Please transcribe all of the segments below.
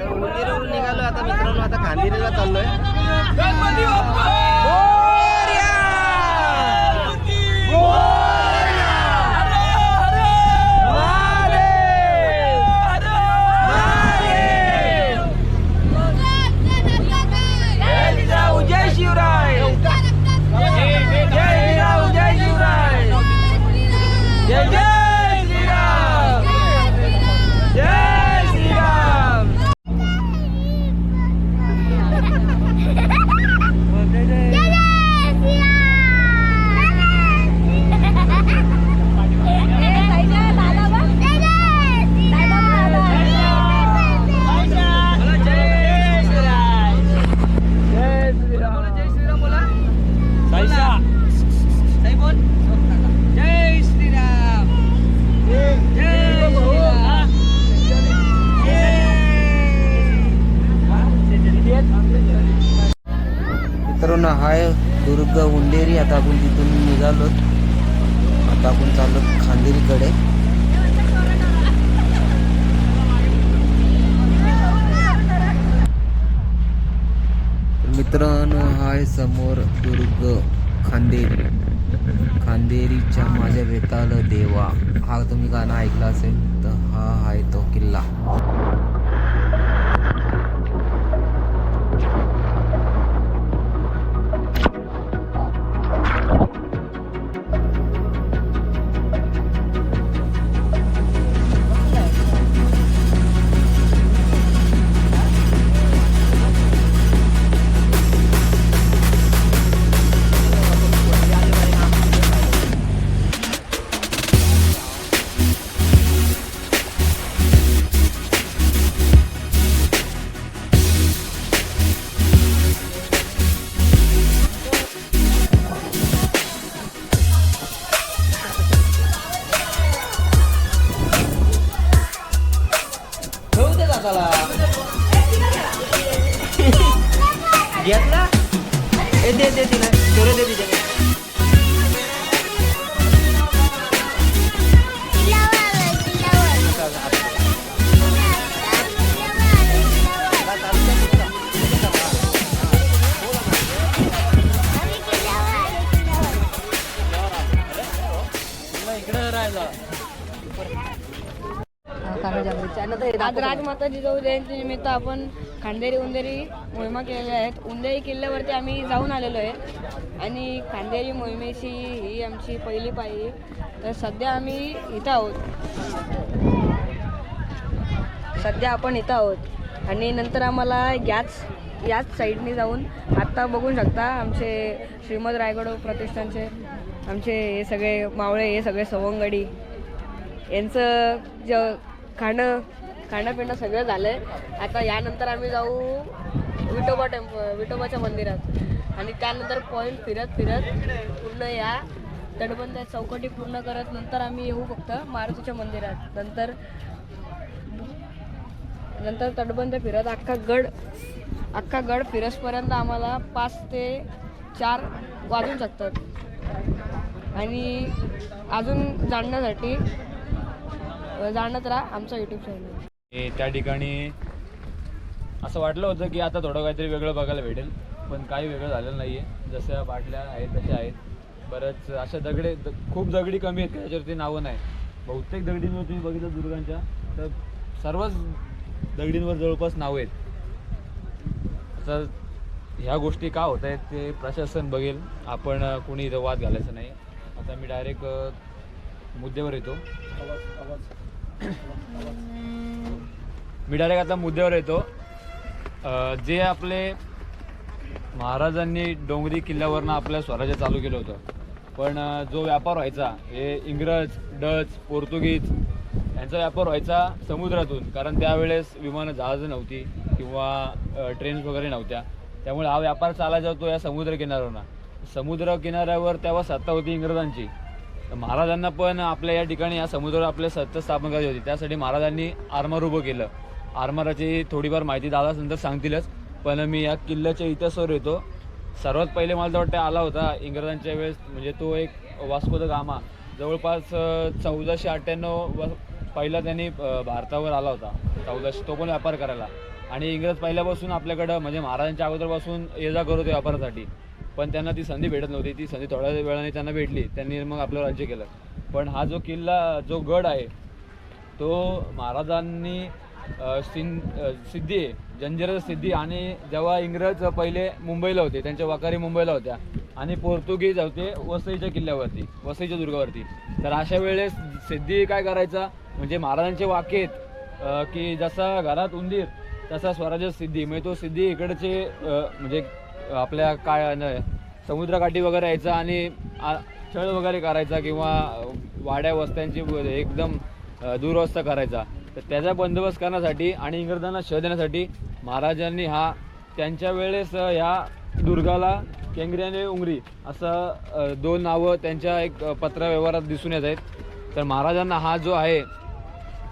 तर उंदीरवरून निघालो आता मित्रांनो आता खांदिरीला चाललोय. आता आपण तिथून निघालो. आता आपण चाललो खांदेरीकडे. मित्रांनो हाय समोर दुर्ग खांदेरी. खांदेरीच्या माझ्या बेताल देवा. हा तुम्ही गाणं ऐकलं असेल तर हा आहे तो किल्ला. घेतला? ए दे दे तिला. थोडं दे तिच्या आज राजमाता जिजाऊ जयंती निमित्त आपण खांदेरी उंदेरी मोहिमा केलेल्या आहेत. उंदई किल्ल्यावरती आम्ही जाऊन आलेलो आहे. आणि खांदेरी मोहिमेची ही आमची पहिली पायरी तर सध्या आम्ही इथं आहोत. सध्या आपण इथं आहोत. आणि नंतर आम्हाला याच याच साईडने जाऊन आत्ता बघू शकता आमचे श्रीमद रायगड प्रतिष्ठानचे आमचे हे सगळे मावळे हे सगळे सवंगडी. यांचं ज खाणं खाणं पिणं सगळं झालं आहे आता यानंतर आम्ही जाऊ विठोबा टेम्प विठोबाच्या मंदिरात. आणि त्यानंतर पॉईंट फिरत फिरत पूर्ण या तटबंद चौकटी पूर्ण करत नंतर आम्ही येऊ फक्त मारुतीच्या मंदिरात. नंतर नंतर तटबंद फिरत अख्खा गड अख्खा गड फिरसपर्यंत आम्हाला पाच ते चार वाजून शकतात आणि अजून जाणण्यासाठी जाणत राहा आमचा यूट्यूब चॅनल त्या ठिकाणी असं वाटलं होतं की आता थोडं काहीतरी वेगळं बघायला भेटेल पण काही वेगळं झालेलं नाही आहे जशा बाटल्या आहेत तशा आहेत. बरंच अशा दगडे द- खूप दगडी कमी आहेत त्याच्यावरती नावं नाही. बहुतेक दगडींवर तुम्ही बघितलं दुर्गांच्या तर सर्वच दगडींवर जवळपास नावं आहेत. आता ह्या गोष्टी का होत आहेत ते प्रशासन बघेल. आपण कोणी इथं वाद घालायचा नाही. आता मी डायरेक्ट मुद्द्यावर येतो. मी डायरेक्ट आता मुद्द्यावर येतो. जे आपले महाराजांनी डोंगरी किल्ल्यावरनं आपल्या स्वराज्य चालू केलं होतं. पण जो व्यापार व्हायचा हे इंग्रज डच पोर्तुगीज यांचा व्यापार व्हायचा समुद्रातून. कारण त्यावेळेस विमानं जहाजं नव्हती किंवा ट्रेन्स वगैरे नव्हत्या. त्यामुळे हा व्यापार चालायचा होतो या समुद्र किनाऱ्यावरनं समुद्र किनाऱ्यावर तेव्हा सत्ता होती इंग्रजांची. तर महाराजांना पण आपल्या या ठिकाणी या समुद्रावर आपल्या सत्ता स्थापन करायची होती. त्यासाठी महाराजांनी आरमार उभं केलं. आरमाराची थोडीफार माहिती दादाच नंतर सांगतीलच पण मी या किल्ल्याच्या इतिहासावर येतो. सर्वात पहिले मला तर वाटतं आला होता इंग्रजांच्या वेळेस म्हणजे तो एक वास्को द गामा. जवळपास चौदाशे अठ्ठ्याण्णव व पहिला त्यांनी भारतावर आला होता. चौदाशे तो पण व्यापार करायला. आणि इंग्रज पहिल्यापासून आपल्याकडं म्हणजे महाराजांच्या अगोदरपासून ये जा करत होते व्यापारासाठी. पण त्यांना ती संधी भेटत नव्हती. ती संधी थोड्या वेळाने त्यांना भेटली. त्यांनी मग आपलं राज्य केलं. पण हा जो किल्ला जो गड आहे तो महाराजांनी सिं सिद्धी जंजिरा सिद्धी आणि जेव्हा इंग्रज पहिले मुंबईला होते त्यांच्या वाकारी मुंबईला होत्या आणि पोर्तुगीज होते वसईच्या किल्ल्यावरती वसईच्या दुर्गावरती. तर अशा वेळेस सिद्धी काय करायचा? म्हणजे महाराजांचे वाक्य आहेत की जसा घरात उंदीर तसा स्वराज्य सिद्धी. म्हणजे तो सिद्धी इकडचे म्हणजे आपल्या काय न- समुद्रकाठी वगैरे यायचा आणि छळ वगैरे करायचा किंवा वाड्या वस्त्यांची एकदम दुरवस्था करायचा. तर त्याचा बंदोबस्त करण्यासाठी आणि इंग्रजांना शह देण्यासाठी महाराजांनी हा त्यांच्या वेळेस ह्या दुर्गाला केंगरी आणि उंगरी असं दोन नावं त्यांच्या एक पत्रव्यवहारात दिसून येत आहेत. तर महाराजांना हा जो आहे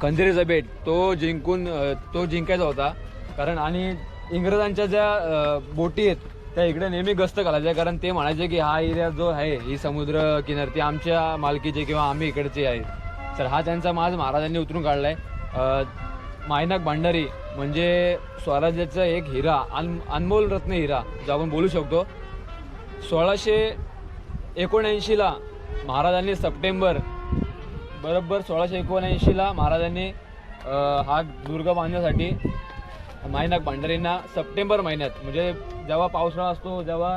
खंदेरीचा बेट तो जिंकून तो जिंकायचा होता. कारण आणि इंग्रजांच्या ज्या बोटी आहेत त्या इकडे नेहमी गस्त घालायच्या. कारण ते म्हणायचे की हा एरिया जो आहे ही समुद्र किनार ती आमच्या मालकीचे किंवा आम्ही इकडचे आहे. तर हा त्यांचा माज महाराजांनी उतरून काढला आहे मायनाक भांडारी म्हणजे स्वराज्याचा एक हिरा अन अनमोल रत्न हिरा जो आपण बोलू शकतो. सोळाशे एकोणऐंशीला महाराजांनी सप्टेंबर बरोबर सोळाशे एकोणऐंशीला महाराजांनी हा दुर्ग बांधण्यासाठी मायनाक भांडारींना सप्टेंबर महिन्यात म्हणजे जेव्हा पावसाळा असतो जेव्हा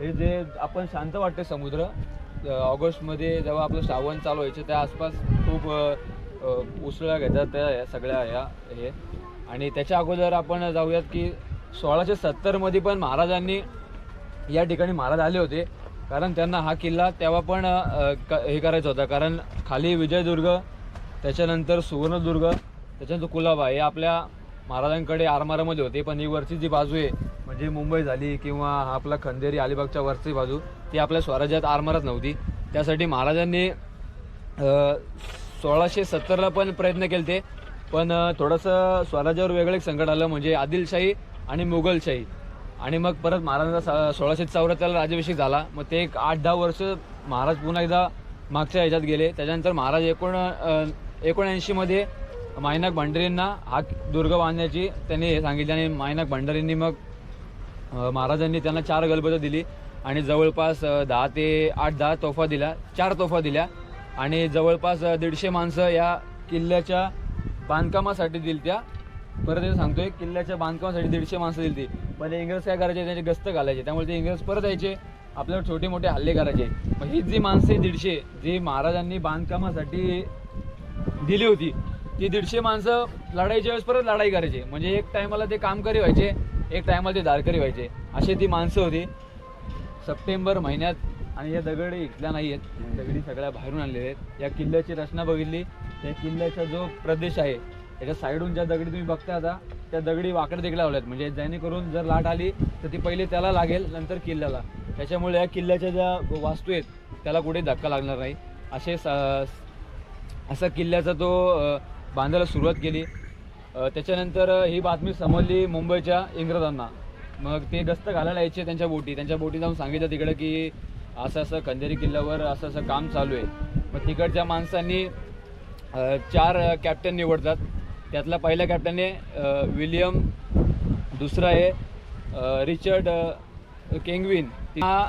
हे जे आपण शांत वाटते समुद्र ऑगस्टमध्ये जेव्हा आपलं श्रावण चालू व्हायचं त्या आसपास खूप उसळ्या घेतात त्या ह्या सगळ्या ह्या हे. आणि त्याच्या अगोदर आपण जाऊयात की सोळाशे सत्तरमध्ये पण महाराजांनी या ठिकाणी महाराज आले होते. कारण त्यांना हा किल्ला तेव्हा पण क- हे करायचा होता. कारण खाली विजयदुर्ग त्याच्यानंतर सुवर्णदुर्ग त्याच्यानंतर कुलाबा हे आपल्या महाराजांकडे आरमारामध्ये होते. पण ही वरची जी बाजू आहे म्हणजे मुंबई झाली किंवा हा आपला खंदेरी अलिबागच्या वरची बाजू ती आपल्या स्वराज्यात आरमारात नव्हती. त्यासाठी महाराजांनी सोळाशे सत्तरला पण प्रयत्न केले ते पण थोडंसं स्वराज्यावर वेगळं एक संकट आलं म्हणजे आदिलशाही आणि मुघलशाही. आणि मग परत महाराजांचा सोळाशे चौऱ्याहत्तरला राज्याभिषेक झाला. मग ते एक आठ दहा वर्ष महाराज पुन्हा एकदा मागच्या ह्याच्यात गेले. त्याच्यानंतर महाराज एकोण एकोणऐंशीमध्ये मायनाक भांडारींना हा दुर्ग बांधण्याची त्यांनी हे सांगितले आणि मायनाक भांडारींनी मग महाराजांनी त्यांना चार गलबतं दिली आणि जवळपास दहा ते आठ दहा तोफा दिल्या चार तोफा दिल्या. आणि जवळपास दीडशे माणसं या किल्ल्याच्या बांधकामासाठी दिली त्या. परत सांगतो सांगतोय किल्ल्याच्या बांधकामासाठी दीडशे माणसं दिली ती. पण इंग्रज काय करायचे त्यांचे गस्त घालायचे. त्यामुळे ते इंग्रज परत यायचे आपल्यावर छोटे मोठे हल्ले करायचे. मग ही जी माणसं आहे दीडशे जी महाराजांनी बांधकामासाठी दिली होती ती दीडशे माणसं लढाईच्या वेळेस परत लढाई करायचे. म्हणजे एक टायमाला ते कामकरी व्हायचे एक टायमाला ते दारकरी व्हायचे. असे ती माणसं होती. सप्टेंबर महिन्यात आणि या दगडी इथल्या नाही आहेत. दगडी सगळ्या बाहेरून आणलेल्या आहेत. या किल्ल्याची रचना बघितली. त्या किल्ल्याचा जो प्रदेश आहे त्याच्या साईडून ज्या दगडी तुम्ही बघता आता त्या दगडी वाकडे देखील लावल्यात. म्हणजे जेणेकरून जर लाट आली तर ती पहिले त्याला लागेल नंतर किल्ल्याला. त्याच्यामुळे या किल्ल्याच्या ज्या वास्तू आहेत त्याला कुठे धक्का लागणार नाही. असे स असा किल्ल्याचा तो बांधायला सुरुवात केली. त्याच्यानंतर ही बातमी समजली मुंबईच्या इंग्रजांना. मग ते गस्त घालायला यायचे त्यांच्या बोटी. त्यांच्या बोटी जाऊन सांगितलं तिकडं की असं असं खंदेरी किल्ल्यावर असं असं काम चालू आहे. मग तिकडच्या माणसांनी चार कॅप्टन निवडतात. त्यातला पहिल्या कॅप्टनने आहे विलियम दुसरा आहे रिचर्ड केंगविन. हा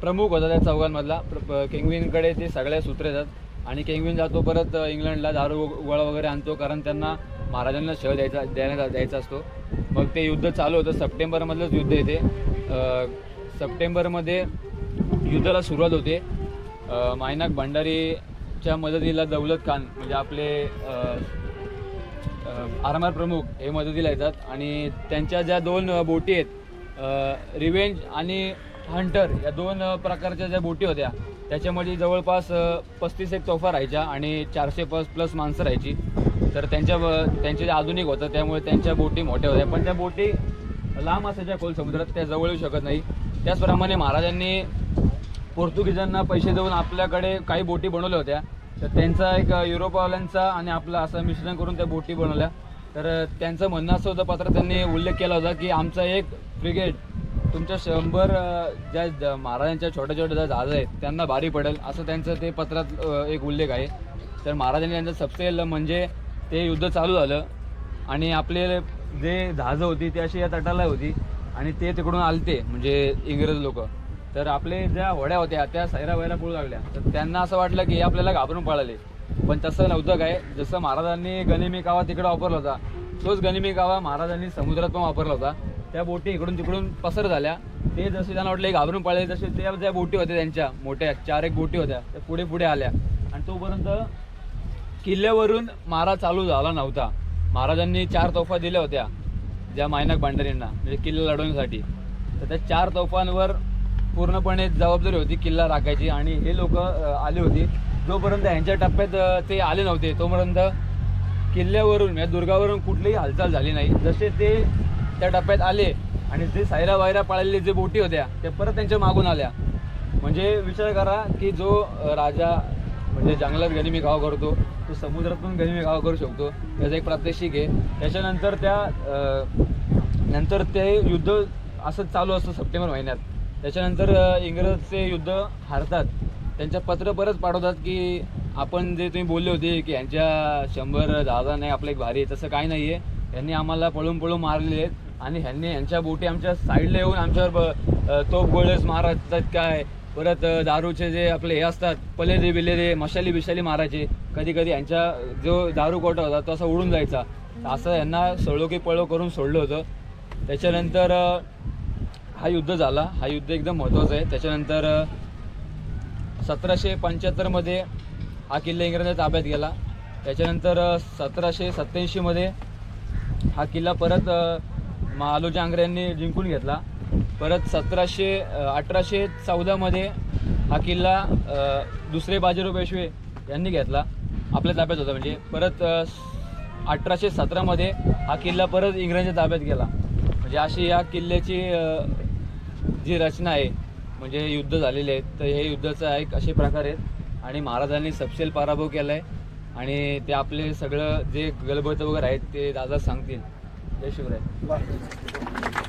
प्रमुख होता त्या चौघांमधला. प्र- केंगविनकडे ते सगळ्या सूत्र येतात आणि केंगविन जातो परत इंग्लंडला दारू गोळा वगैरे आणतो कारण त्यांना महाराजांना शह द्यायचा द्यायला द्यायचा असतो. मग ते युद्ध चालू होतं. सप्टेंबरमधलंच युद्ध येते सप्टेंबरमध्ये युद्धाला सुरुवात होते. मायनाक भंडारीच्या मदतीला दौलत खान म्हणजे आपले आरमार प्रमुख हे मदतीला येतात आणि त्यांच्या ज्या दोन बोटी आहेत रिवेंज आणि हंटर या दोन प्रकारच्या ज्या बोटी होत्या त्याच्यामध्ये जवळपास पस्तीस एक तोफा राहायच्या आणि चारशे प्लस प्लस माणसं राहायची. तर त्यांच्या त्यांचे जे आधुनिक होतं त्यामुळे त्यांच्या बोटी मोठ्या होत्या. पण त्या बोटी लांब असायच्या खोल समुद्रात त्या जवळ येऊ शकत नाही. त्याचप्रमाणे महाराजांनी पोर्तुगीजांना पैसे देऊन आपल्याकडे काही बोटी बनवल्या होत्या. तर त्यांचा एक युरोपवाल्यांचा आणि आपला असं मिश्रण करून त्या बोटी बनवल्या. तर त्यांचं म्हणणं असं होतं पत्र त्यांनी उल्लेख केला होता की आमचा एक फ्रिगेट तुमच्या शंभर ज्या ज- महाराजांच्या छोट्या छोट्या ज्या जहाज आहेत त्यांना भारी पडेल असं त्यांचं ते पत्रात एक उल्लेख आहे. तर महाराजांनी त्यांचं सबसेल म्हणजे ते युद्ध चालू झालं आणि आपले जे जहाजं होती ती अशी या तटाला होती आणि ते तिकडून आलते म्हणजे इंग्रज लोक. तर आपले ज्या होड्या होत्या त्या सैरा वैरा पळू लागल्या. तर त्यांना असं वाटलं की हे आपल्याला घाबरून पळाले. पण तसं नव्हतं काय. जसं महाराजांनी गनिमी कावा तिकडे वापरला होता तोच गनिमी कावा महाराजांनी समुद्रात पण वापरला होता. त्या बोटी इकडून तिकडून पसर झाल्या. ते जसे त्यांना वाटले घाबरून पळाले तसे त्या ज्या बोटी होत्या त्यांच्या मोठ्या चार एक बोटी होत्या त्या पुढे पुढे आल्या. आणि तोपर्यंत किल्ल्यावरून मारा चालू झाला नव्हता. महाराजांनी चार तोफा दिल्या होत्या ज्या मायनाक भांडारींना म्हणजे किल्ला लढवण्यासाठी. तर त्या चार तोफांवर पूर्णपणे जबाबदारी होती किल्ला राखायची आणि हे लोक आले होते. जोपर्यंत ह्यांच्या टप्प्यात ते आले नव्हते तोपर्यंत किल्ल्यावरून या दुर्गावरून कुठलीही हालचाल झाली नाही. जसे ते त्या टप्प्यात आले आणि जे सायरा वायरा पाळलेले जे बोटी होत्या त्या परत त्यांच्या मागून आल्या. म्हणजे विचार करा की जो राजा म्हणजे जंगलात गनिमी गाव करतो तो समुद्रातून गनिमी गाव करू शकतो त्याचं एक प्रात्यक्षिक आहे. त्याच्यानंतर त्या नंतर ते युद्ध असंच चालू असतं सप्टेंबर महिन्यात. त्याच्यानंतर इंग्रजचे युद्ध हारतात. त्यांच्या पत्र परत पाठवतात की आपण जे तुम्ही बोलले होते की यांच्या शंभर जहाजा नाही आपलं एक भारी आहे तसं काही नाही आहे यांनी आम्हाला पळून पळून मारलेले आहेत. आणि ह्यांनी यांच्या बोटी आमच्या साईडला येऊन आमच्यावर तोप गोळेस मारतात काय? परत दारूचे जे आपले हे असतात पलेदे बिलेरे मशाली बिशाली मारायचे. कधी कधी यांच्या जो दारू कोटा होता तो असा उडून जायचा. असं यांना सळोकी पळो करून सोडलं होतं. त्याच्यानंतर हा युद्ध झाला. हा युद्ध एकदम महत्त्वाचा आहे. त्याच्यानंतर सतराशे पंच्याहत्तरमध्ये हा किल्ला इंग्रजांच्या ताब्यात गेला. त्याच्यानंतर सतराशे सत्त्याऐंशीमध्ये हा किल्ला परत महालोजी आंग्रे यांनी जिंकून घेतला. परत सतराशे अठराशे चौदामध्ये हा किल्ला दुसरे बाजीराव पेशवे यांनी घेतला. आपल्या ताब्यात होता म्हणजे. परत अठराशे सतरामध्ये हा किल्ला परत इंग्रजांच्या ताब्यात गेला. म्हणजे अशी या किल्ल्याची जी रचना आहे म्हणजे युद्ध झालेले आहेत तर हे युद्धाचं एक असे प्रकार आहेत. आणि महाराजांनी सपशेल पराभव केला आहे आणि ते आपले सगळं जे गलबत वगैरे आहेत ते दादा सांगतील. जय शिवराय.